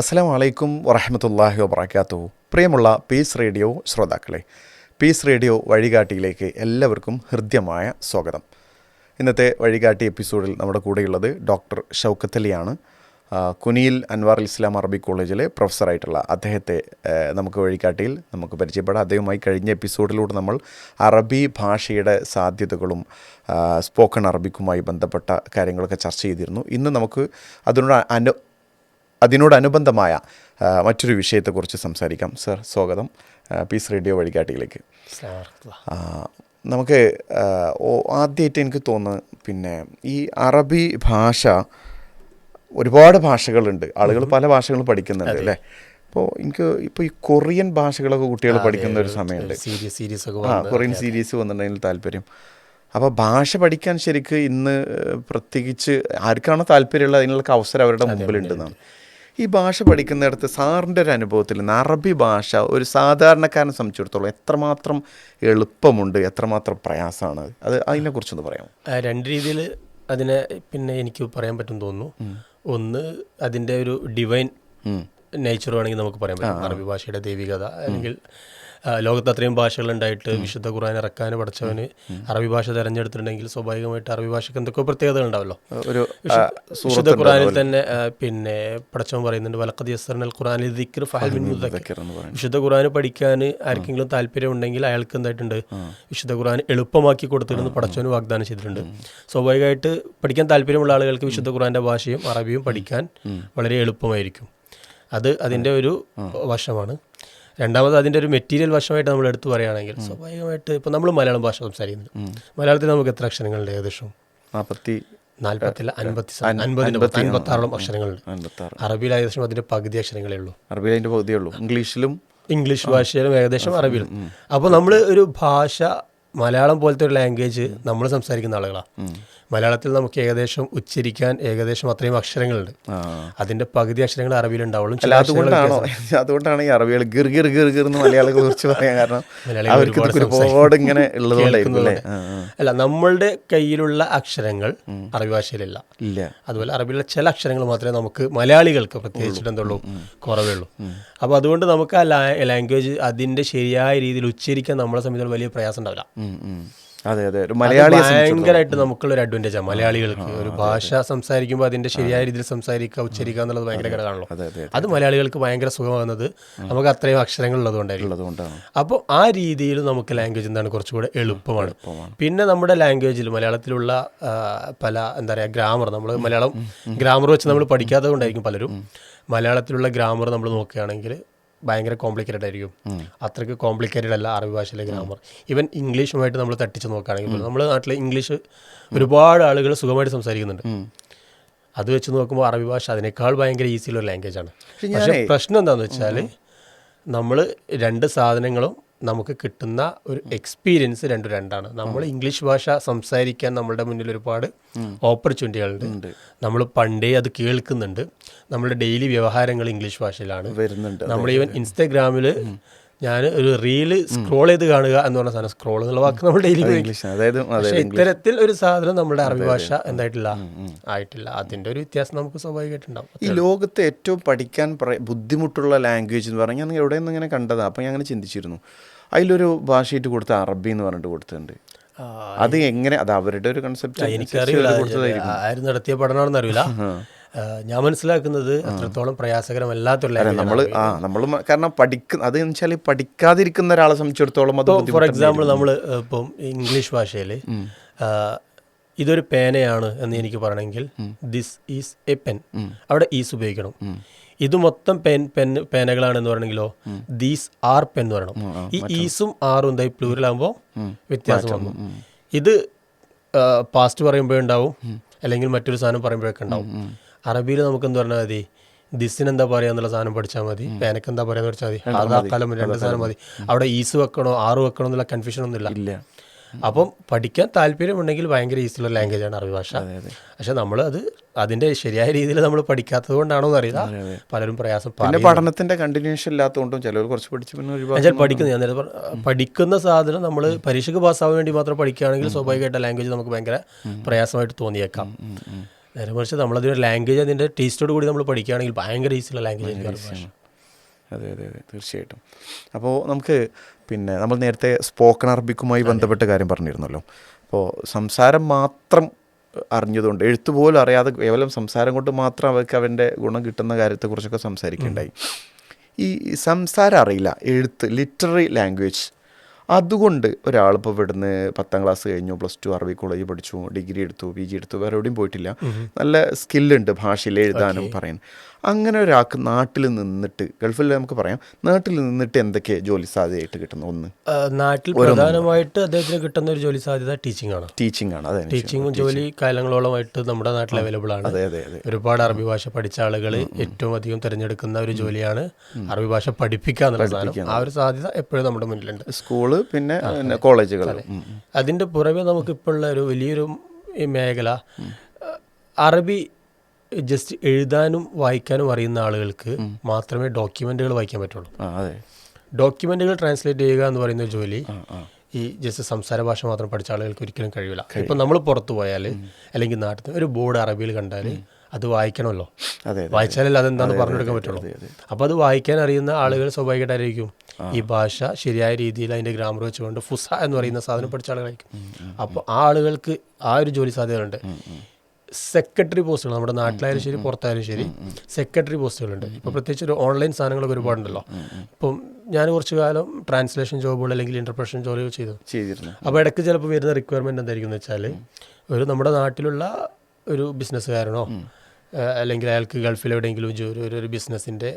അസ്സാം വലൈക്കും വറഹമത്തല്ലാഹി വബർക്കാത്തു പ്രിയമുള്ള പീസ് റേഡിയോ ശ്രോതാക്കളെ പീസ് റേഡിയോ വഴികാട്ടിയിലേക്ക് എല്ലാവർക്കും ഹൃദ്യമായ സ്വാഗതം. ഇന്നത്തെ വഴികാട്ടി എപ്പിസോഡിൽ നമ്മുടെ കൂടെയുള്ളത് ഡോക്ടർ ഷൗക്കത്തലിയാണ് കുനിയിൽ അൻവാർ ഇസ്ലാം അറബി കോളേജിലെ പ്രൊഫസറായിട്ടുള്ള അദ്ദേഹത്തെ നമുക്ക് വഴികാട്ടിയിൽ നമുക്ക് പരിചയപ്പെടാം. അദ്ദേഹവുമായി കഴിഞ്ഞ എപ്പിസോഡിലൂടെ നമ്മൾ അറബി ഭാഷയുടെ സാധ്യതകളും സ്പോക്കൺ അറബിക്കുമായി ബന്ധപ്പെട്ട കാര്യങ്ങളൊക്കെ ചർച്ച ചെയ്തിരുന്നു. ഇന്ന് നമുക്ക് അതിനോട് അനു അതിനോടനുബന്ധമായ മറ്റൊരു വിഷയത്തെക്കുറിച്ച് സംസാരിക്കാം. സർ സ്വാഗതം. പീസ് റേഡിയോ വഴികാട്ടിയിലേക്ക്. നമുക്ക് ഓ- ആദ്യമായിട്ട് എനിക്ക് തോന്നുന്നത് പിന്നെ ഈ അറബി ഭാഷ ഒരുപാട് ഭാഷകളുണ്ട്. ആളുകൾ പല ഭാഷകളും പഠിക്കുന്നുണ്ട് അല്ലേ? അപ്പോൾ എനിക്ക് ഇപ്പോൾ ഈ കൊറിയൻ ഭാഷകളൊക്കെ കുട്ടികൾ പഠിക്കുന്ന ഒരു സമയമുണ്ട്. ആ കൊറിയൻ സീരീസ് വന്നിട്ടുണ്ടെങ്കിൽ താല്പര്യം. അപ്പോൾ ഭാഷ പഠിക്കാൻ ശരിക്ക് ഇന്ന് പ്രത്യേകിച്ച് ആർക്കാണോ താല്പര്യമുള്ളത് അതിനുള്ള അവസരം അവരുടെ മുമ്പിലുണ്ടെന്നാണ്. ഈ ഭാഷ പഠിക്കുന്നിടത്ത് സാറിന്റെ ഒരു അനുഭവത്തിൽ നിന്ന് അറബി ഭാഷ ഒരു സാധാരണക്കാരനെ സംബന്ധിച്ചിടത്തോളം എത്രമാത്രം എളുപ്പമുണ്ട് എത്രമാത്രം പ്രയാസമാണ്? അത് അതിനെക്കുറിച്ചൊന്ന് പറയാം രണ്ട് രീതിയിൽ അതിനെ പിന്നെ എനിക്ക് പറയാൻ പറ്റും തോന്നുന്നു. ഒന്ന് അതിന്റെ ഒരു ഡിവൈൻ നേച്ചർ വേണമെങ്കിൽ നമുക്ക് പറയാൻ പറ്റും. അറബി ഭാഷയുടെ ദൈവികത അല്ലെങ്കിൽ ലോകത്ത് അത്രയും ഭാഷകളുണ്ടായിട്ട് വിശുദ്ധ ഖുർആൻ ഇറക്കാൻ പഠിച്ചവന് അറബി ഭാഷ തിരഞ്ഞെടുത്തിട്ടുണ്ടെങ്കിൽ സ്വാഭാവികമായിട്ട് അറബി ഭാഷയ്ക്ക് എന്തൊക്കെയോ പ്രത്യേകതകൾ ഉണ്ടാവല്ലോ? ഒരു വിശുദ്ധ ഖുറാനിൽ തന്നെ പിന്നെ പഠിച്ചവൻ പറയുന്നുണ്ട് വലക്കത് യസ്സർനൽ ഖുറാനിൽ ദിക്കർ ഫഹൽ വിശുദ്ധ ഖുറാൻ പഠിക്കാൻ ആർക്കെങ്കിലും താല്പര്യം ഉണ്ടെങ്കിൽ അയാൾക്ക് എന്തായിട്ടുണ്ട്? വിശുദ്ധ ഖുറാൻ എളുപ്പമാക്കി കൊടുത്തിരുന്നു പഠിച്ചവന് വാഗ്ദാനം ചെയ്തിട്ടുണ്ട്. സ്വാഭാവികമായിട്ട് പഠിക്കാൻ താല്പര്യമുള്ള ആളുകൾക്ക് വിശുദ്ധ ഖുറാന്റെ ഭാഷയും അറബിയും പഠിക്കാൻ വളരെ എളുപ്പമായിരിക്കും. അത് അതിന്റെ ഒരു വശമാണ്. രണ്ടാമത് അതിന്റെ ഒരു മെറ്റീരിയൽ വശമായിട്ട് നമ്മൾ എടുത്തു പറയുകയാണെങ്കിൽ സ്വാഭാവികമായിട്ട് ഇപ്പോൾ നമ്മൾ മലയാളം ഭാഷ സംസാരിക്കുന്നു. മലയാളത്തിൽ നമുക്ക് എത്ര അക്ഷരങ്ങളുണ്ട് ഏകദേശം? നാൽപ്പത്തി നാൽപ്പത്തില്ല അൻപത്തി അൻപതിന്റെ അൻപത്താറോളം അക്ഷരങ്ങളുണ്ട്. അറബിയിൽ ഏകദേശം അതിന്റെ പകുതി അക്ഷരങ്ങളേ ഉള്ളൂ. അറബിയിൽ അതിന്റെ പകുതിയേ ഉള്ളൂ. ഇംഗ്ലീഷിലും ഇംഗ്ലീഷ് ഭാഷയിലും ഏകദേശം അറബിയിലും. അപ്പോൾ നമ്മൾ ഒരു ഭാഷ മലയാളം പോലത്തെ ഒരു ലാംഗ്വേജ് നമ്മൾ സംസാരിക്കുന്ന ആളുകളാണ് മലയാളത്തിൽ നമുക്ക് ഏകദേശം ഉച്ചരിക്കാൻ ഏകദേശം അത്രയും അക്ഷരങ്ങളുണ്ട്. അതിന്റെ പകുതി അക്ഷരങ്ങൾ അറബിയിൽ ഉണ്ടാവുള്ളൂ അതുകൊണ്ടാണോ? അതുകൊണ്ടാണ് ഈ അറബികൾ ഗിർ ഗിർ ഗിർ ഗിർ എന്ന് മലയാളികളെ കുറിച്ച് പറയാൻ കാരണം അവർക്ക് ഒരുപാട് ഇങ്ങനെ ഉള്ളതുകൊണ്ടായിരിക്കും അല്ലേ? നമ്മളുടെ കയ്യിലുള്ള അക്ഷരങ്ങൾ അറബി ഭാഷയിലില്ല. ഇല്ല. അതുപോലെ അറബിയിലെ ചില അക്ഷരങ്ങൾ മാത്രമേ നമുക്ക് മലയാളികൾക്ക് പ്രത്യേകിച്ചിട്ട് എന്തുള്ളൂ? കുറവുള്ളൂ അപ്പോൾ അതുകൊണ്ട് നമുക്ക് ആ ലാംഗ്വേജ് അതിന്റെ ശരിയായ രീതിയിൽ ഉച്ചരിക്കാൻ നമ്മളെ സംബന്ധിച്ചിടത്തോളം വലിയ പ്രയാസം ഉണ്ടാവില്ല. അതെ അതെ. ഒരു മലയാളി ഭയങ്കരമായിട്ട് നമുക്കുള്ള ഒരു അഡ്വാന്റേജ് ആണ് മലയാളികൾക്ക് ഒരു ഭാഷ സംസാരിക്കുമ്പോൾ അതിന്റെ ശരിയായ രീതിയിൽ സംസാരിക്കുക ഉച്ചരിക്കുക എന്നുള്ളത് ഭയങ്കര ഘടകമാണല്ലോ അതെ മലയാളികൾക്ക് ഭയങ്കര സുഖമാകുന്നത് നമുക്ക് അത്രയും അക്ഷരങ്ങൾ ഉള്ളതുകൊണ്ടായിരിക്കും. അപ്പോൾ ആ രീതിയിൽ നമുക്ക് ലാംഗ്വേജ് എന്താണ് കുറച്ചുകൂടെ എളുപ്പമാണ്. പിന്നെ നമ്മുടെ ലാംഗ്വേജിൽ മലയാളത്തിലുള്ള പല എന്താ പറയുക ഗ്രാമർ നമ്മൾ മലയാളം ഗ്രാമർ വെച്ച് നമ്മൾ പഠിക്കാത്തത് കൊണ്ടായിരിക്കും പലരും. മലയാളത്തിലുള്ള ഗ്രാമർ നമ്മൾ നോക്കുകയാണെങ്കിൽ ഭയങ്കര കോംപ്ലിക്കേറ്റഡ് ആയിരിക്കും. അത്രയ്ക്ക് കോംപ്ലിക്കേറ്റഡ് അല്ല അറബി ഭാഷയിലെ ഗ്രാമർ ഈവൻ ഇംഗ്ലീഷുമായിട്ട് നമ്മൾ തട്ടിച്ച് നോക്കുകയാണെങ്കിൽ നമ്മൾ നാട്ടിലെ ഇംഗ്ലീഷ് ഒരുപാട് ആളുകൾ സുഖമായിട്ട് സംസാരിക്കുന്നുണ്ട്. അത് വെച്ച് നോക്കുമ്പോൾ അറബി ഭാഷ അതിനേക്കാൾ ഭയങ്കര ഈസിയുള്ള ലാംഗ്വേജ് ആണ്. പക്ഷേ പ്രശ്നം എന്താണെന്ന് വെച്ചാൽ നമ്മൾ രണ്ട് സാധനങ്ങളും നമുക്ക് കിട്ടുന്ന ഒരു എക്സ്പീരിയൻസ് രണ്ടും രണ്ടാണ്. നമ്മൾ ഇംഗ്ലീഷ് ഭാഷ സംസാരിക്കാൻ നമ്മളുടെ മുന്നിൽ ഒരുപാട് ഓപ്പർച്യൂണിറ്റികളുണ്ട് നമ്മൾ പണ്ടേ അത് കേൾക്കുന്നുണ്ട്. നമ്മുടെ ഡെയിലി വ്യവഹാരങ്ങൾ ഇംഗ്ലീഷ് ഭാഷയിലാണ്. വരുന്നുണ്ട്. നമ്മൾ ഈവൻ ഇൻസ്റ്റാഗ്രാമിൽ ഞാൻ ഒരു റീൽ സ്ക്രോൾ ചെയ്ത് കാണുക എന്ന് പറഞ്ഞ സാധനം സ്ക്രോൾ എന്നുള്ള വാക്ക് നമ്മൾ ഡെയിലി ഇംഗ്ലീഷ് അതായത് അതെ പക്ഷെ ഇത്തരത്തിൽ ഒരു സാധനം നമ്മുടെ അറബി ഭാഷ എന്തായിട്ടില്ല? ആയിട്ടില്ല. അതിന്റെ ഒരു വ്യത്യാസം നമുക്ക് സ്വാഭാവികമായിട്ടുണ്ടാവും. ഈ ലോകത്തെ ഏറ്റവും പഠിക്കാൻ ബുദ്ധിമുട്ടുള്ള ലാംഗ്വേജ് എന്ന് പറഞ്ഞാൽ ഞാൻ എവിടെ നിന്ന് ഇങ്ങനെ കണ്ടതാണ് അപ്പോൾ ഞാൻ അങ്ങനെ ചിന്തിച്ചിരുന്നു. അതിലൊരു ഭാഷയായിട്ട് കൊടുത്ത അറബി എന്ന് പറഞ്ഞിട്ട് കൊടുത്തിട്ടുണ്ട്. അത് എങ്ങനെ അത് അവരുടെ ഒരു കൺസെപ്റ്റ് എനിക്കറിയില്ല. ആര് നടത്തിയ പഠനമാണെന്ന് അറിയില്ല. ഞാൻ മനസ്സിലാക്കുന്നത് അത്രത്തോളം പ്രയാസകരമല്ലാത്തൊരു ലാംഗ്വേജ് നമ്മൾ ആ നമ്മൾ കാരണം പഠിക്കുന്ന അത് വെച്ചാൽ പഠിക്കാതിരിക്കുന്ന ഒരാളെ സംബന്ധിച്ചിടത്തോളം അത് ഫോർ എക്സാമ്പിൾ നമ്മൾ ഇപ്പം ഇംഗ്ലീഷ് ഭാഷയിൽ ഇതൊരു പേനയാണ് എന്ന് എനിക്ക് പറയണമെങ്കിൽ ദിസ് ഈസ് എ പെൻ അവിടെ ഈസ് ഉപയോഗിക്കണം. ഇത് മൊത്തം പെൻ പെൻ പേനകളാണെന്ന് പറയണമെങ്കിലോ ദീസ് ആർ പെൻ എന്ന് പറയണം. ഈ ഈസും ആറും എന്തായി പ്ലൂരൽ ആകുമ്പോൾ വ്യത്യാസം വന്നു. ഇത് പാസ്റ്റ് പറയുമ്പോഴുണ്ടാവും അല്ലെങ്കിൽ മറ്റൊരു സാധനം പറയുമ്പോഴൊക്കെ ഉണ്ടാവും. അറബിയിൽ നമുക്ക് എന്ത് പറഞ്ഞാൽ മതി? ദിസിന് എന്താ പറയുക എന്നുള്ള സാധനം പഠിച്ചാൽ മതി. പേനക്ക് എന്താ പറയുക പഠിച്ചാൽ മതി. അതാ കാലം രണ്ട് സാധനം മതി. അവിടെ ഈസ് വെക്കണോ ആറ് വെക്കണോ എന്നുള്ള കൺഫ്യൂഷൻ ഒന്നുമില്ല. ഇല്ല. അപ്പം പഠിക്കാൻ താല്പര്യമുണ്ടെങ്കിൽ ഭയങ്കര ഈസിയുള്ള ലാംഗ്വേജ് ആണ് അറബി ഭാഷ. പക്ഷെ നമ്മൾ അത് അതിന്റെ ശരിയായ രീതിയിൽ നമ്മൾ പഠിക്കാത്തത് കൊണ്ടാണോ എന്ന് അറിയില്ല പലരും പ്രയാസം. പഠനത്തിന്റെ കണ്ടിന്യൂഷൻ ഇല്ലാത്തതുകൊണ്ടും ചിലവർ കുറച്ച് പഠിച്ചു പഠിക്കുന്നത് ഞാൻ നേരത്തെ പഠിക്കുന്ന സാധനം നമ്മൾ പരീക്ഷയ്ക്ക് പാസ്സാവാൻ വേണ്ടി മാത്രം പഠിക്കുകയാണെങ്കിൽ സ്വാഭാവികമായിട്ട് ലാംഗ്വേജ് നമുക്ക് ഭയങ്കര പ്രയാസമായിട്ട് തോന്നിയേക്കാം. നേരെ മറിച്ച് നമ്മളതിന്റെ ലാംഗ്വേജ് അതിന്റെ ടേസ്റ്റോട് കൂടി നമ്മൾ പഠിക്കുകയാണെങ്കിൽ ഭയങ്കര ഈസിയുള്ള ലാംഗ്വേജ് ആയിരിക്കും അറബി ഭാഷ. അതെ അതെ അതെ. തീർച്ചയായിട്ടും. അപ്പോൾ നമുക്ക് പിന്നെ നമ്മൾ നേരത്തെ സ്പോക്കൺ അറബിക്കുമായി ബന്ധപ്പെട്ട കാര്യം പറഞ്ഞിരുന്നല്ലോ. അപ്പോൾ സംസാരം മാത്രം അറിഞ്ഞതുകൊണ്ട് എഴുത്ത് പോലും അറിയാതെ കേവലം സംസാരം കൊണ്ട് മാത്രം അവർക്ക് അവന്റെ ഗുണം കിട്ടുന്ന കാര്യത്തെക്കുറിച്ചൊക്കെ സംസാരിക്കുകയുണ്ടായി. ഈ സംസാരം അറിയില്ല എഴുത്ത് ലിറ്റററി ലാംഗ്വേജ് അതുകൊണ്ട് ഒരാളിപ്പോൾ ഇവിടുന്ന് പത്താം ക്ലാസ് കഴിഞ്ഞു പ്ലസ് ടു അറബി കോളേജ് പഠിച്ചു ഡിഗ്രി എടുത്തു പി ജി എടുത്തു വേറെ എവിടെയും പോയിട്ടില്ല. നല്ല സ്കില്ലുണ്ട് ഭാഷയിൽ എഴുതാനും പറയാൻ. അങ്ങനെ ഒരാൾക്ക് നാട്ടിൽ നിന്നിട്ട് ഗൾഫിൽ നമുക്ക് പറയാം നാട്ടിൽ നിന്നിട്ട് എന്തൊക്കെ ജോലി സാധ്യതയായിട്ട് കിട്ടുന്നു? ഒന്ന്. നാട്ടിൽ പ്രധാനമായിട്ട് അദ്ദേഹത്തിന് കിട്ടുന്ന ഒരു ജോലി സാധ്യത ടീച്ചിങ് ആണ്. ടീച്ചിങ് ആണ് അതെ ടീച്ചിങ്ങും ജോലി കാലങ്ങളോളമായിട്ട് നമ്മുടെ നാട്ടിൽ അവൈലബിൾ ആണ്. അതെ അതെ അതെ. ഒരുപാട് അറബി ഭാഷ പഠിച്ച ആളുകൾ ഏറ്റവും അധികം തിരഞ്ഞെടുക്കുന്ന ഒരു ജോലിയാണ് അറബി ഭാഷ പഠിപ്പിക്കുക എന്നുള്ള സാധനം. ആ ഒരു സാധ്യത എപ്പോഴും നമ്മുടെ മുന്നിലുണ്ട്. സ്കൂൾ പിന്നെ കോളേജുകൾ അതിന്റെ പുറമെ നമുക്കിപ്പോഴുള്ള ഒരു വലിയൊരു മേഖല അറബി ജസ്റ്റ് എഴുതാനും വായിക്കാനും അറിയുന്ന ആളുകൾക്ക് മാത്രമേ ഡോക്യുമെന്റുകൾ വായിക്കാൻ പറ്റുള്ളൂ. ഡോക്യുമെന്റുകൾ ട്രാൻസ്ലേറ്റ് ചെയ്യുക എന്ന് പറയുന്ന ജോലി ഈ ജസ്റ്റ് സംസാര ഭാഷ മാത്രം പഠിച്ച ആളുകൾക്ക് ഒരിക്കലും കഴിയില്ല ഇപ്പം നമ്മൾ പുറത്തു പോയാൽ അല്ലെങ്കിൽ നാട്ടിൽ ഒരു ബോർഡ് അറബിയിൽ കണ്ടാൽ അത് വായിക്കണമല്ലോ. വായിച്ചാലല്ലേ അതെന്താണെന്ന് പറഞ്ഞെടുക്കാൻ പറ്റുള്ളൂ. അപ്പോൾ അത് വായിക്കാൻ അറിയുന്ന ആളുകൾ സ്വാഭാവികമായിട്ടായിരിക്കും. ഈ ഭാഷ ശരിയായ രീതിയിൽ അതിന്റെ ഗ്രാമർ വെച്ചുകൊണ്ട് ഫുസ എന്ന് പറയുന്ന സാധനം പഠിച്ച ആളുകളായിരിക്കും അപ്പോൾ ആ ആളുകൾക്ക് ആ ഒരു ജോലി സാധ്യതകളുണ്ട്. സെക്രട്ടറി പോസ്റ്റുകൾ നമ്മുടെ നാട്ടിലായാലും ശരി പുറത്തായാലും ശരി സെക്രട്ടറി പോസ്റ്റുകളുണ്ട്. ഇപ്പോൾ പ്രത്യേകിച്ച് ഒരു ഓൺലൈൻ സാധനങ്ങളൊക്കെ ഒരുപാടുണ്ടല്ലോ. ഇപ്പം ഞാൻ കുറച്ച് കാലം ട്രാൻസ്ലേഷൻ ജോബുകൾ അല്ലെങ്കിൽ ഇന്റർപ്രഷൻ ജോലികൾ ചെയ്തു. അപ്പോൾ ഇടയ്ക്ക് ചിലപ്പോൾ വരുന്ന റിക്വയർമെന്റ് എന്തായിരിക്കും എന്ന് വെച്ചാൽ ഒരു നമ്മുടെ നാട്ടിലുള്ള ഒരു ബിസിനസ്സുകാരനോ അല്ലെങ്കിൽ അയാൾക്ക് ഗൾഫിൽ എവിടെയെങ്കിലും ഒരു ഒരു ബിസിനസ്സിന്റെ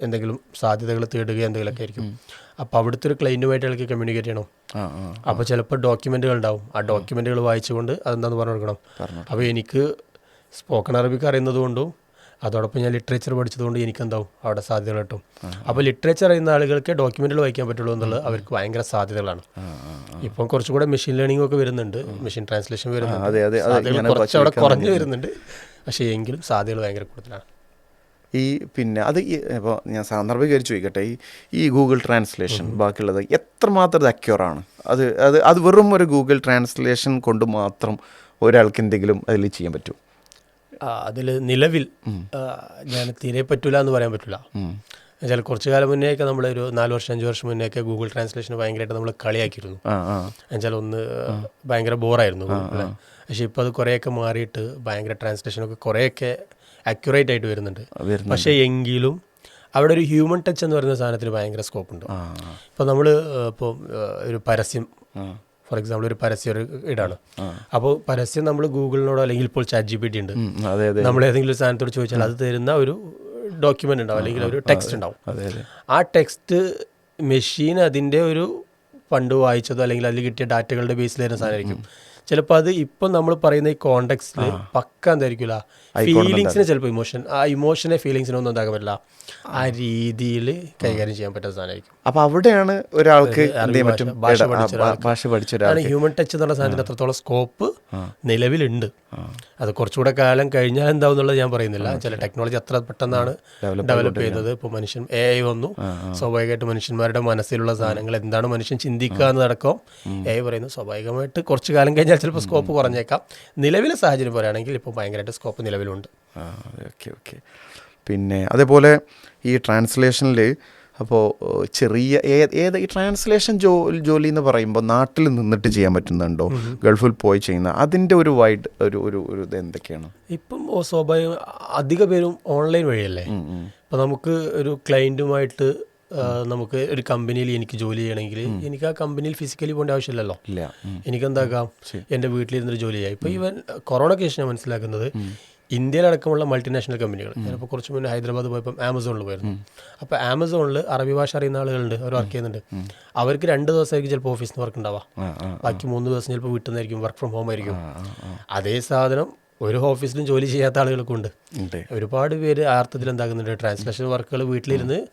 എന്തെങ്കിലും സാധ്യതകൾ തേടുക എന്തെങ്കിലുമൊക്കെ ആയിരിക്കും. അപ്പോൾ അവിടുത്തെ ഒരു ക്ലൈന്റുമായിട്ട് ഇളക്കി കമ്മ്യൂണിക്കേറ്റ് ചെയ്യണം. അപ്പോൾ ചിലപ്പോൾ ഡോക്യുമെന്റുകൾ ഉണ്ടാവും. ആ ഡോക്യുമെന്റുകൾ വായിച്ചുകൊണ്ട് അതെന്താണെന്ന് പറഞ്ഞു കൊടുക്കണം. അപ്പോൾ എനിക്ക് സ്പോക്കൺ അറബിക്ക് അറിയുന്നത് കൊണ്ടും അതോടൊപ്പം ഞാൻ ലിറ്ററേച്ചർ പഠിച്ചതുകൊണ്ട് എനിക്ക് എന്താവും അവിടെ സാധ്യതകൾ കിട്ടും. അപ്പോൾ ലിറ്ററേച്ചർ അറിയുന്ന ആളുകൾക്ക് ഡോക്യുമെന്റുകൾ വായിക്കാൻ പറ്റുള്ളൂ എന്നുള്ളത് അവർക്ക് ഭയങ്കര സാധ്യതകളാണ്. ഇപ്പം കുറച്ചുകൂടെ മെഷീൻ ലേണിംഗ് ഒക്കെ വരുന്നുണ്ട്. മെഷീൻ ട്രാൻസ്ലേഷൻ വരുന്നുണ്ട്. കുറച്ച് അവിടെ കുറഞ്ഞു വരുന്നുണ്ട്. പക്ഷേ എങ്കിലും സാധ്യതകൾ ഭയങ്കര കൂടുതലാണ്. ഈ പിന്നെ അത് ഇപ്പോൾ ഞാൻ സാന്ദർഭികമായിട്ട് ചോദിക്കട്ടെ ഈ ഈ ഗൂഗിൾ ട്രാൻസ്ലേഷൻ ബാക്കിയുള്ളത് എത്രമാത്രം ഇത് അക്യൂറാണ് അത് അത് അത് വെറും ഒരു ഗൂഗിൾ ട്രാൻസ്ലേഷൻ കൊണ്ട് മാത്രം ഒരാൾക്ക് എന്തെങ്കിലും അതിൽ ചെയ്യാൻ പറ്റും അതിൽ നിലവിൽ ഞാൻ തീരെ പറ്റൂല എന്ന് പറയാൻ പറ്റില്ല എന്നുവെച്ചാൽ കുറച്ചു കാലം മുന്നേയൊക്കെ ഒരു നാല് വർഷം അഞ്ച് വർഷം മുന്നേയൊക്കെ ഗൂഗിൾ ട്രാൻസ്ലേഷൻ ഭയങ്കരമായിട്ട് നമ്മൾ കളിയാക്കിയിരുന്നു. എന്നുവെച്ചാൽ ഒന്ന് ഭയങ്കര ബോറായിരുന്നു പക്ഷെ പക്ഷേ ഇപ്പോൾ അത് കുറേയൊക്കെ മാറിയിട്ട് ഭയങ്കര ട്രാൻസ്ലേഷനൊക്കെ കുറേയൊക്കെ അക്യുറേറ്റ് ആയിട്ട് വരുന്നുണ്ട്. പക്ഷെ എങ്കിലും അവിടെ ഒരു ഹ്യൂമൻ ടച്ച് എന്ന് പറയുന്ന സാധനത്തിന് ഭയങ്കര സ്കോപ്പ് ഉണ്ട്. ഇപ്പോൾ നമ്മൾ ഇപ്പോൾ ഒരു പരസ്യം ഫോർ എക്സാമ്പിൾ ഒരു പരസ്യം ഒരു ഇടാണ് അപ്പോൾ പരസ്യം നമ്മൾ ഗൂഗിളിനോടോ അല്ലെങ്കിൽ ഇപ്പോൾ ചാറ്റ് ജി പി ടി ഉണ്ട്. നമ്മൾ ഏതെങ്കിലും ഒരു സാധനത്തോട് ചോദിച്ചാൽ അത് തരുന്ന ഒരു ഡോക്യുമെന്റ് ഉണ്ടാവും അല്ലെങ്കിൽ ഒരു ടെക്സ്റ്റ് ഉണ്ടാവും. ആ ടെക്സ്റ്റ് മെഷീൻ അതിന്റെ ഒരു പണ്ട് വായിച്ചതോ അല്ലെങ്കിൽ അതിൽ കിട്ടിയ ഡാറ്റകളുടെ ബേസിൽ വരുന്ന സാധനമായിരിക്കും. ചിലപ്പോൾ അത് ഇപ്പം നമ്മൾ പറയുന്ന ഈ കോണ്ടെക്സ്റ്റിൽ പക്ക എന്തായിരിക്കില്ല ഫീലിങ്സിന് ചിലപ്പോൾ ഇമോഷൻ ആ ഇമോഷനെ ഫീലിങ്സിനെ ഒന്നും എന്താക്കാൻ പറ്റില്ല. ആ രീതിയിൽ കൈകാര്യം ചെയ്യാൻ പറ്റുന്ന സാധനമായിരിക്കും. അപ്പോൾ അവിടെയാണ് ഒരാൾക്ക് എന്ത് ചെയ്യാൻ ഭാഷ- പറ്റും ഭാഷ പഠിച്ച ഒരാൾ ഹ്യൂമൻ ടച്ച് എന്നുള്ള സാധനത്തിന് എത്രത്തോളം സ്കോപ്പ് നിലവിലുണ്ട്. അത് കുറച്ചുകൂടെ കാലം കഴിഞ്ഞാൽ എന്താവും എന്നുള്ളത് ഞാൻ പറയുന്നില്ല. ചില ടെക്നോളജി അത്ര പെട്ടെന്നാണ് ഡെവലപ്പ് ചെയ്തത് ഇപ്പോൾ മനുഷ്യൻ എ ഐ വന്നു. സ്വാഭാവികമായിട്ട് മനുഷ്യന്മാരുടെ മനസ്സിലുള്ള സാധനങ്ങൾ എന്താണ് മനുഷ്യൻ ചിന്തിക്കുക എന്നതടക്കം എ ഐ പറയുന്നത് സ്വാഭാവികമായിട്ട് കുറച്ച് കാലം കഴിഞ്ഞാൽ ചിലപ്പോൾ സ്കോപ്പ് കുറഞ്ഞേക്കാം. നിലവിലെ സാഹചര്യം പറയുകയാണെങ്കിൽ ഇപ്പോൾ ഭയങ്കരമായിട്ട് സ്കോപ്പ് നിലവിലുണ്ട്. ആ ഓക്കെ ഓക്കെ പിന്നെ അതേപോലെ ഈ ട്രാൻസ്ലേഷനിൽ അപ്പോൾ ചെറിയ ഏത് ഈ ട്രാൻസ്ലേഷൻ ജോ ജോലി എന്ന് പറയുമ്പോൾ നാട്ടിൽ നിന്നിട്ട് ചെയ്യാൻ പറ്റുന്നുണ്ടോ? ഗൾഫിൽ പോയി ചെയ്യുന്ന അതിന്റെ ഒരു വൈഡ് ഒരു ഒരു ഒരു ഇത് എന്തൊക്കെയാണ്? ഇപ്പം സ്വാഭാവികം അധിക പേരും ഓൺലൈൻ വഴിയല്ലേ? അപ്പം നമുക്ക് ഒരു ക്ലയന്റുമായിട്ട് നമുക്ക് ഒരു കമ്പനിയിൽ എനിക്ക് ജോലി ചെയ്യണമെങ്കിൽ എനിക്ക് ആ കമ്പനിയിൽ ഫിസിക്കലി പോകേണ്ട ആവശ്യമില്ലല്ലോ? എനിക്ക് എന്താക്കാം എന്റെ വീട്ടിലിരുന്നൊരു ജോലി ചെയ്യാം ഇപ്പം ഈവൻ കൊറോണ കേസ് ഞാൻ മനസ്സിലാക്കുന്നത് ഇന്ത്യയിലടക്കമുള്ള മൾട്ടിനാഷണൽ കമ്പനികൾ ഞാനിപ്പോൾ കുറച്ച് മുന്നേ ഹൈദരാബാദ് പോയപ്പോൾ ആമസോണിൽ പോയിരുന്നു. അപ്പോൾ ആമസോണിൽ അറബി ഭാഷ അറിയുന്ന ആളുകളുണ്ട് അവർ വർക്ക് ചെയ്യുന്നുണ്ട്. അവർക്ക് രണ്ട് ദിവസമായിരിക്കും ചിലപ്പോൾ ഓഫീസിൽ നിന്ന് വർക്ക് ഉണ്ടാവാം ആ ആ ബാക്കി മൂന്ന് ദിവസം ചിലപ്പോൾ വീട്ടിൽ നിന്നായിരിക്കും വർക്ക് ഫ്രം ഹോം ആയിരിക്കും. അതേ സാധനം ഒരു ഓഫീസിലും ജോലി ചെയ്യാത്ത ആളുകൾക്കും ഉണ്ട്. ഉണ്ട്. ഒരുപാട് പേര് ആർത്ഥത്തിൽ എന്താകുന്നുണ്ട് ട്രാൻസ്ലേഷൻ വർക്കുകൾ വീട്ടിലിരുന്ന്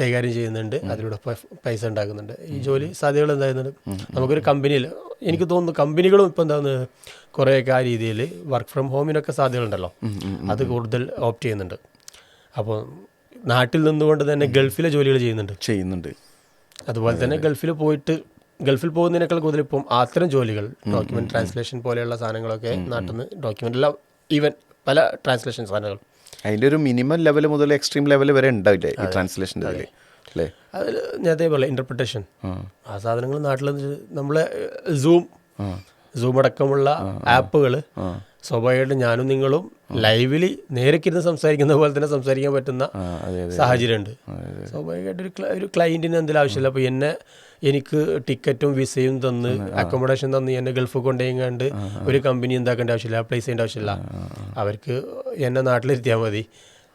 കൈകാര്യം ചെയ്യുന്നുണ്ട്. അതിലൂടെ പൈസ ഉണ്ടാക്കുന്നുണ്ട്. ഈ ജോലി സാധ്യതകൾ എന്തായിരുന്നു നമുക്കൊരു കമ്പനിയിൽ എനിക്ക് തോന്നുന്നു കമ്പനികളും ഇപ്പം എന്താണ് കുറേയൊക്കെ ആ രീതിയിൽ വർക്ക് ഫ്രം ഹോമിനൊക്കെ സാധ്യതകളുണ്ടല്ലോ. അത് കൂടുതൽ ഓപ്റ്റ് ചെയ്യുന്നുണ്ട്. അപ്പോൾ നാട്ടിൽ നിന്നുകൊണ്ട് തന്നെ ഗൾഫിലെ ജോലികൾ ചെയ്യുന്നുണ്ട്. ചെയ്യുന്നുണ്ട്. അതുപോലെ തന്നെ ഗൾഫിൽ പോയിട്ട് ഗൾഫിൽ പോകുന്നതിനേക്കാൾ കൂടുതൽ ഇപ്പം അത്തരം ജോലികൾ ഡോക്യുമെന്റ് ട്രാൻസ്ലേഷൻ പോലെയുള്ള സാധനങ്ങളൊക്കെ നാട്ടിൽ നിന്ന് ഡോക്യുമെന്റ് എല്ലാം ഈവൻ പല ട്രാൻസ്ലേഷൻ സാധനങ്ങൾ അതിന്റെ ഒരു മിനിമം ലെവൽ മുതൽ എക്സ്ട്രീം ലെവൽ വരെ ഉണ്ടാവില്ലേ ഈ ട്രാൻസ്ലേഷന്റെ ഇതിൽ അല്ലേ? അതിൽ നേരത്തെ അതേപോലെ ഇന്റർപ്രിട്ടേഷൻ ആ. സാധനങ്ങൾ നാട്ടിൽ നമ്മളെ സൂം സൂം അടക്കമുള്ള ആപ്പുകൾ സ്വാഭാവികമായിട്ടും ഞാനും നിങ്ങളും ലൈവിലി നേരക്കിരുന്ന് സംസാരിക്കുന്ന പോലെ തന്നെ സംസാരിക്കാൻ പറ്റുന്ന ഉണ്ട് സാഹചര്യമുണ്ട്. സ്വാഭാവികമായിട്ട് ഒരു ഒരു ക്ലയന്റിന് എന്തെങ്കിലും ആവശ്യമില്ല അപ്പോൾ എന്നെ എനിക്ക് ടിക്കറ്റും വിസയും തന്ന് അക്കോമഡേഷൻ തന്ന് എന്നെ ഗൾഫ് കൊണ്ടുപോയിങ്ങാണ്ട് ഒരു കമ്പനി എന്താക്കേണ്ട ആവശ്യമില്ല പ്ലേസ് ചെയ്യേണ്ട ആവശ്യമില്ല. അവർക്ക് എന്നെ നാട്ടിലിരുത്തിയാൽ മതി.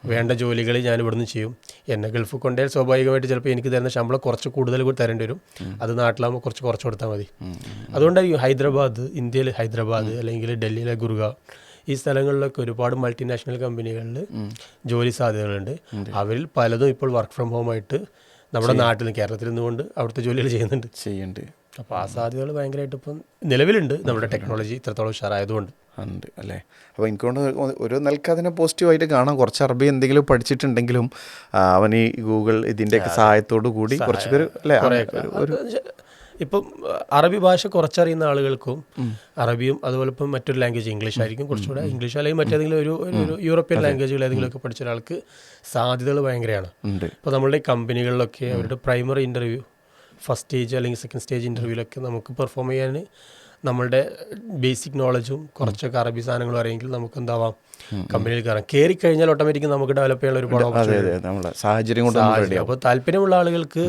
വേണ്ട ജോലികൾ ഞാൻ ഇവിടുന്ന് ചെയ്യും. എന്നെ ഗൾഫ് കൊണ്ടുപോയാൽ സ്വാഭാവികമായിട്ട് ചിലപ്പോൾ എനിക്ക് തരുന്ന ശമ്പളം കുറച്ച് കൂടുതൽ കൂടി തരേണ്ടി വരും. അത് നാട്ടിലാകുമ്പോൾ കുറച്ച് കുറച്ച് കൊടുത്താൽ മതി. അതുകൊണ്ടായി ഹൈദരാബാദ് ഇന്ത്യയിൽ ഹൈദരാബാദ് അല്ലെങ്കിൽ ഡൽഹിയിലെ ഗുർഗാവ് ഈ സ്ഥലങ്ങളിലൊക്കെ ഒരുപാട് മൾട്ടിനാഷണൽ കമ്പനികളിൽ ജോലി സാധ്യതകളുണ്ട്. അവരിൽ പലതും ഇപ്പോൾ വർക്ക് ഫ്രം ഹോം ആയിട്ട് നമ്മുടെ നാട്ടിൽ നിന്ന് കേരളത്തിൽ നിന്നുകൊണ്ട് അവിടുത്തെ ജോലികൾ ചെയ്യുന്നുണ്ട്. ചെയ്യുന്നുണ്ട്. അപ്പോൾ ആ സാധ്യതകൾ ഭയങ്കരമായിട്ട് ഇപ്പം നിലവിലുണ്ട്. നമ്മുടെ ടെക്നോളജി ഇത്രത്തോളം ഉഷാറായതുകൊണ്ട്. ഉണ്ട് അല്ലേ? അപ്പോൾ എനിക്കൊണ്ട് ഒരു നിലയ്ക്ക് അതിനെ പോസിറ്റീവായിട്ട് കാണാം. കുറച്ച് അറബി എന്തെങ്കിലും പഠിച്ചിട്ടുണ്ടെങ്കിലും അവൻ ഈ ഗൂഗിൾ ഇതിന്റെയൊക്കെ സഹായത്തോടു കൂടി കുറച്ച് പേര് അല്ലേ? ഒരു- ഇപ്പം അറബി ഭാഷ കുറച്ചറിയുന്ന ആളുകൾക്കും അറബിയും അതുപോലെ ഇപ്പം മറ്റൊരു ലാംഗ്വേജ് ഇംഗ്ലീഷ് ആയിരിക്കും കുറച്ചുകൂടെ. ഇംഗ്ലീഷ് അല്ലെങ്കിൽ മറ്റേതെങ്കിലും ഒരു ഒരു- യൂറോപ്യൻ ലാംഗ്വേജുകൾ ഏതെങ്കിലുമൊക്കെ പഠിച്ച ഒരാൾക്ക് സാധ്യതകൾ ഭയങ്കരമാണ്. ഇപ്പോൾ നമ്മളുടെ ഈ കമ്പനികളിലൊക്കെ അവരുടെ പ്രൈമറി ഇന്റർവ്യൂ ഫസ്റ്റ് സ്റ്റേജ് അല്ലെങ്കിൽ സെക്കൻഡ് സ്റ്റേജ് ഇന്റർവ്യൂലൊക്കെ നമുക്ക് പെർഫോം ചെയ്യാൻ നമ്മളുടെ ബേസിക് നോളജും കുറച്ചൊക്കെ അറബി സാധനങ്ങളും അറിയെങ്കിൽ നമുക്ക് എന്താവാം കമ്പനിയിൽ കയറാം. കയറി കഴിഞ്ഞാൽ ഓട്ടോമാറ്റിക് നമുക്ക് ഡെവലപ്പ് ചെയ്യാനുള്ള ഒരുപാട് സാഹചര്യം അപ്പോൾ താല്പര്യമുള്ള ആളുകൾക്ക്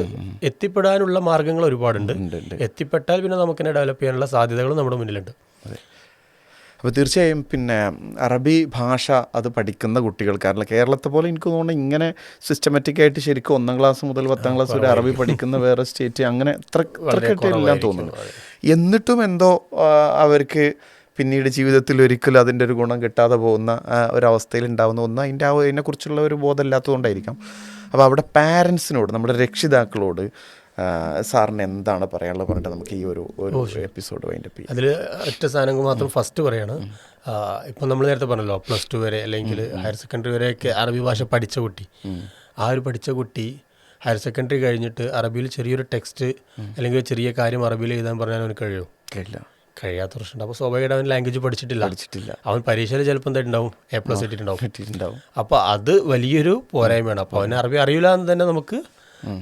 എത്തിപ്പെടാനുള്ള മാർഗങ്ങൾ ഒരുപാടുണ്ട്. എത്തിപ്പെട്ടാൽ പിന്നെ നമുക്ക് തന്നെ ഡെവലപ്പ് ചെയ്യാനുള്ള സാധ്യതകളും നമ്മുടെ മുന്നിലുണ്ട്. അപ്പോൾ തീർച്ചയായും പിന്നെ അറബി ഭാഷ അത് പഠിക്കുന്ന കുട്ടികൾ കാരണം കേരളത്തെ പോലെ എനിക്ക് തോന്നുന്നു ഇങ്ങനെ സിസ്റ്റമാറ്റിക് ആയിട്ട് ശരിക്കും ഒന്നാം ക്ലാസ് മുതൽ പത്താം ക്ലാസ് വരെ അറബി പഠിക്കുന്ന വേറെ സ്റ്റേറ്റ് അങ്ങനെ ഇത്ര ഇത്രക്കെട്ടില്ല തോന്നുന്നു. എന്നിട്ടും എന്തോ അവർക്ക് പിന്നീട് ജീവിതത്തിൽ ഒരിക്കലും അതിന്റെ ഒരു ഗുണം കിട്ടാതെ പോകുന്ന ഒരവസ്ഥയിൽ ഉണ്ടാകുന്ന ഒന്ന് അതിന്റെ ആ അതിനെക്കുറിച്ചുള്ള ഒരു ബോധമില്ലാത്തതുകൊണ്ടായിരിക്കാം. അപ്പോൾ അവിടെ പാരൻസിനോട് നമ്മുടെ രക്ഷിതാക്കളോട് സാറിന് എന്താണ് പറയാനുള്ളത് പറഞ്ഞിട്ട് നമുക്ക് ഈ ഒരു ഒരു എപ്പിസോഡ് വൈൻഡപ്പ് ചെയ്യാം. അതിൽ ഒറ്റ സാധനങ്ങൾ മാത്രം ഫസ്റ്റ് പറയാണ്. ഇപ്പം നമ്മൾ നേരത്തെ പറഞ്ഞല്ലോ പ്ലസ് ടു വരെ അല്ലെങ്കിൽ ഹയർ സെക്കൻഡറി വരെയൊക്കെ അറബി ഭാഷ പഠിച്ച കുട്ടി. ആ ഒരു പഠിച്ച കുട്ടി ഹയർ സെക്കൻഡറി കഴിഞ്ഞിട്ട് അറബിയിൽ ചെറിയൊരു ടെക്സ്റ്റ് അല്ലെങ്കിൽ ഒരു ചെറിയ കാര്യം അറബിയിൽ എഴുതാൻ പറഞ്ഞാൽ അവന് കഴിയും? കഴിയില്ല. കഴിയാത്ത പ്രശ്നമുണ്ട് അപ്പോൾ സ്വാഭാവികമായിട്ട് അവൻ ലാംഗ്വേജ് പഠിച്ചിട്ടില്ല. പഠിച്ചിട്ടില്ല. അവൻ പരീക്ഷയിൽ ചിലപ്പോൾ എന്തായിട്ടുണ്ടാവും എ പ്ലസ് ഇട്ടിട്ടുണ്ടാവും അപ്പോൾ അത് വലിയൊരു പോരായ്മയാണ്. അപ്പോൾ അവന് അറബി അറിയില്ല എന്ന് തന്നെ നമുക്ക്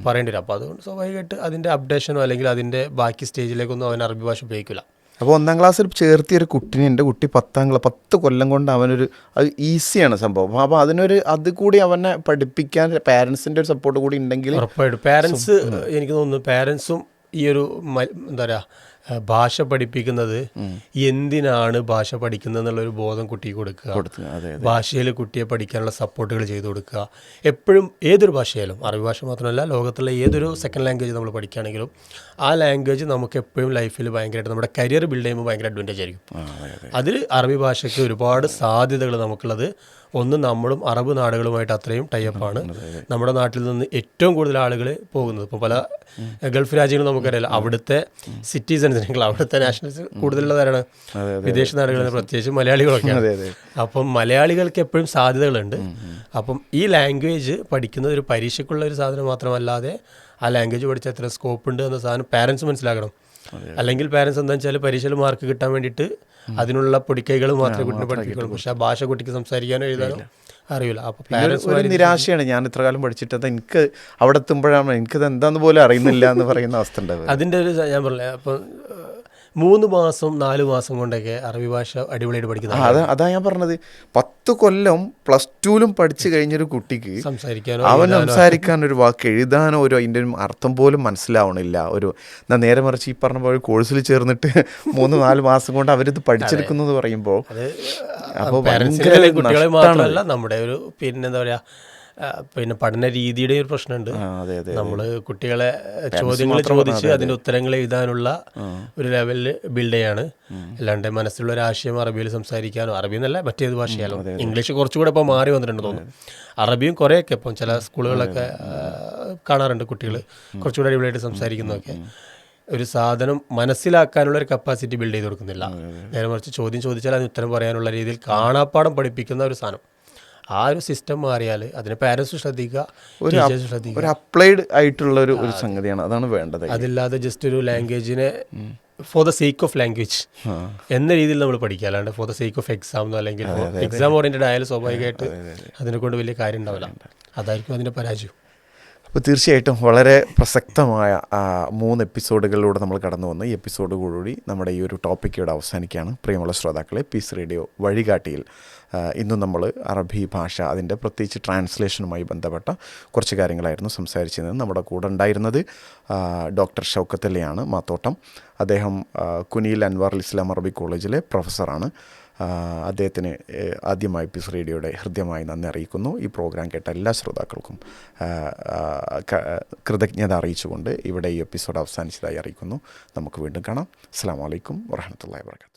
പറയേണ്ടി വരും അപ്പോൾ അതുകൊണ്ട് സ്വാഭാവികമായിട്ട് അതിന്റെ അപ്ഡേഷനോ അല്ലെങ്കിൽ അതിന്റെ ബാക്കി സ്റ്റേജിലേക്കൊന്നും അവൻ അറബി ഭാഷ ഉപയോഗിക്കില്ല അപ്പോൾ ഒന്നാം ക്ലാസ്സിൽ ചേർത്തിയ ഒരു കുട്ടിനെ എന്റെ കുട്ടി പത്താം ക്ലാസ് പത്ത് കൊല്ലം കൊണ്ട് അവനൊരു അത് ഈസിയാണ് സംഭവം. അപ്പോൾ അതിനൊരു അത് കൂടി അവനെ പഠിപ്പിക്കാൻ പാരൻസിന്റെ ഒരു സപ്പോർട്ട് കൂടി ഉണ്ടെങ്കിൽ ഉറപ്പായിട്ടും. പാരൻസ് എനിക്ക് തോന്നുന്നു പാരൻസും ഈ ഒരു എന്താ പറയുക ഭാഷ പഠിപ്പിക്കുന്നത് എന്തിനാണ് ഭാഷ പഠിക്കുന്നത് എന്നുള്ളൊരു ബോധം കുട്ടിക്ക് കൊടുക്കുക. ഭാഷയിൽ കുട്ടിയെ പഠിക്കാനുള്ള സപ്പോർട്ടുകൾ ചെയ്തു കൊടുക്കുക. എപ്പോഴും ഏതൊരു ഭാഷയായാലും അറബി ഭാഷ മാത്രമല്ല ലോകത്തുള്ള ഏതൊരു സെക്കൻഡ് ലാംഗ്വേജ് നമ്മൾ പഠിക്കുകയാണെങ്കിലും ആ ലാംഗ്വേജ് നമുക്ക് എപ്പോഴും ലൈഫിൽ ഭയങ്കരമായിട്ട് നമ്മുടെ കരിയർ ബിൽഡ് ചെയ്യുമ്പോൾ ഭയങ്കര അഡ്വാന്റേജ് ആയിരിക്കും. അതിൽ അറബി ഭാഷയ്ക്ക് ഒരുപാട് സാധ്യതകൾ നമുക്കുള്ളത്. ഒന്ന് നമ്മളും അറബ് നാടുകളുമായിട്ട് അത്രയും ടൈപ്പാണ് നമ്മുടെ നാട്ടിൽ നിന്ന് ഏറ്റവും കൂടുതൽ ആളുകൾ പോകുന്നത്. ഇപ്പോൾ പല ഗൾഫ് രാജ്യങ്ങളും നമുക്കറിയാലോ അവിടുത്തെ സിറ്റിസൺസ് അവിടുത്തെ നാഷണൽസ് കൂടുതലുള്ളവരാണ് വിദേശ നാടുകളിൽ പ്രത്യേകിച്ച് മലയാളികളൊക്കെയാണ്. അതെ അപ്പം മലയാളികൾക്ക് എപ്പോഴും സാധ്യതകളുണ്ട്. അപ്പം ഈ ലാംഗ്വേജ് പഠിക്കുന്നത് ഒരു പരീക്ഷയ്ക്കുള്ള ഒരു സാധനം മാത്രമല്ലാതെ ആ ലാംഗ്വേജ് പഠിച്ച എത്ര സ്കോപ്പ് ഉണ്ട് എന്ന സാധനം പാരൻസ് മനസ്സിലാക്കണം. അല്ലെങ്കിൽ പാരൻസ് എന്താ വെച്ചാൽ പരീക്ഷയിൽ മാർക്ക് കിട്ടാൻ വേണ്ടിയിട്ട് അതിനുള്ള പൊടിക്കൈകൾ മാത്രമേ കുട്ടിനെ പഠിപ്പിക്കുള്ളൂ. പക്ഷെ ആ ഭാഷ കുട്ടിക്ക് സംസാരിക്കാനോ എഴുതാനോ അറിയില്ല. അപ്പോൾ പാരൻസ് ഒരു നിരാശയാണ്. ഞാൻ ഇത്ര കാലം പഠിച്ചിട്ട് അത് എനിക്ക് അവിടെ എത്തുമ്പോഴാണ്. എനിക്കത് എന്താന്ന് പോലും അറിയുന്നില്ല എന്ന് പറയുന്ന അവസ്ഥ ഉണ്ടാവുക. അതിന്റെ ഒരു ഞാൻ പറഞ്ഞില്ലേ അപ്പം മൂന്ന് മാസം നാല് മാസം കൊണ്ടൊക്കെ അറബി ഭാഷ അടിപൊളിയായിട്ട് പഠിക്കുന്നത് അതെ അതാ ഞാൻ പറഞ്ഞത്. പത്ത് കൊല്ലം പ്ലസ് ടുവിലും പഠിച്ചു കഴിഞ്ഞൊരു കുട്ടിക്ക് സംസാരിക്കാനോ അവൻ സംസാരിക്കാൻ ഒരു വാക്ക് എഴുതാനോ ഒരു അതിന്റെ ഒരു അർത്ഥം പോലും മനസ്സിലാവണില്ല. ഒരു എന്നാ നേരെ മറിച്ച് ഈ പറഞ്ഞ പോലെ കോഴ്സിൽ ചേർന്നിട്ട് മൂന്ന് നാല് മാസം കൊണ്ട് അവരിത് പഠിച്ചെടുക്കുന്നു എന്ന് പറയുമ്പോൾ അപ്പോൾ നമ്മുടെ ഒരു പിന്നെന്താ പറയാ ആ, പിന്നെ പഠന രീതിയുടെ ഒരു പ്രശ്നമുണ്ട്. നമ്മൾ കുട്ടികളെ ചോദ്യങ്ങൾ ചോദിച്ച് അതിന്റെ ഉത്തരങ്ങൾ എഴുതാനുള്ള ഒരു ലെവലിൽ ബിൽഡ് ചെയ്യാണ് അല്ലാണ്ട് മനസ്സിലുള്ള ഒരു ആശയം അറബിയിൽ സംസാരിക്കാനോ അറബി എന്നല്ല മറ്റേത് ഭാഷയാലോ. ഇംഗ്ലീഷ് കുറച്ചുകൂടെ ഇപ്പോൾ മാറി വന്നിട്ടുണ്ട് തോന്നുന്നു. അറബിയും കുറേയൊക്കെ ഇപ്പം ചില സ്കൂളുകളൊക്കെ കാണാറുണ്ട് കുട്ടികൾ കുറച്ചുകൂടെ അടിപൊളിയായിട്ട് സംസാരിക്കുന്നതൊക്കെ. ഒരു സാധനം മനസ്സിലാക്കാനുള്ള ഒരു കപ്പാസിറ്റി ബിൽഡ് ചെയ്ത് കൊടുക്കുന്നില്ല. നേരെ മറിച്ച് ചോദ്യം ചോദിച്ചാൽ അതിന് ഉത്തരം പറയാനുള്ള രീതിയിൽ കാണാപ്പാടം പഠിപ്പിക്കുന്ന ഒരു സാധനം. ആ ഒരു സിസ്റ്റം മാറിയാൽ അതിന് പാരൻസ് ശ്രദ്ധിക്കുക ടീച്ചേഴ്സ് ശ്രദ്ധിക്കുക. ഒരു അപ്ലൈഡ് ആയിട്ടുള്ള ഒരു ഒരു സംഗതിയാണ്. അതാണ് വേണ്ടത്. അതില്ലാതെ ജസ്റ്റ് ഒരു ലാംഗ്വേജിനെ for the sake of language എന്ന രീതിയിൽ നമ്മൾ പഠിക്കുക. അല്ലാണ്ട് for the sake of exam എന്നോ അല്ലെങ്കിൽ എക്സാം ഓറിയന്റഡ് ആയാലും സ്വാഭാവികമായിട്ട് അതിനെ കൊണ്ട് വലിയ കാര്യം ഉണ്ടാവില്ല. അതായിരിക്കും അതിന്റെ പരാജയം. അപ്പോൾ തീർച്ചയായിട്ടും വളരെ പ്രസക്തമായ മൂന്ന് എപ്പിസോഡുകളിലൂടെ നമ്മൾ കടന്നു വന്നു. ഈ എപ്പിസോഡ് കൂടി നമ്മുടെ ഈ ഒരു ടോപ്പിക്ക് ഇവിടെ അവസാനിക്കുകയാണ്. പ്രിയമുള്ള ശ്രോതാക്കളെ പീസ് റേഡിയോ വഴികാട്ടിയിൽ ഇന്നും നമ്മൾ അറബി ഭാഷ അതിന്റെ പ്രത്യേകിച്ച് ട്രാൻസ്ലേഷനുമായി ബന്ധപ്പെട്ട കുറച്ച് കാര്യങ്ങളായിരുന്നു സംസാരിച്ചിരുന്നത്. നമ്മുടെ കൂടെ ഉണ്ടായിരുന്നത് ഡോക്ടർ ഷൗക്കത്ത് അലിയാണ് മാത്തോട്ടം. അദ്ദേഹം കുനിയിൽ അൻവാർ ഇസ്ലാം അറബി കോളേജിലെ പ്രൊഫസറാണ് അദ്ദേഹത്തിന് ആദ്യമായി പീസ് റേഡിയോയുടെ ഹൃദ്യമായി നന്ദി അറിയിക്കുന്നു. ഈ പ്രോഗ്രാം കേട്ട എല്ലാ ശ്രോതാക്കൾക്കും കൃതജ്ഞത അറിയിച്ചുകൊണ്ട് ഇവിടെ ഈ എപ്പിസോഡ് അവസാനിച്ചതായി അറിയിക്കുന്നു. നമുക്ക് വീണ്ടും കാണാം. അസ്സാം വലൈക്കും വാഹമത്തല്ലാ വാബർക്കാത്തു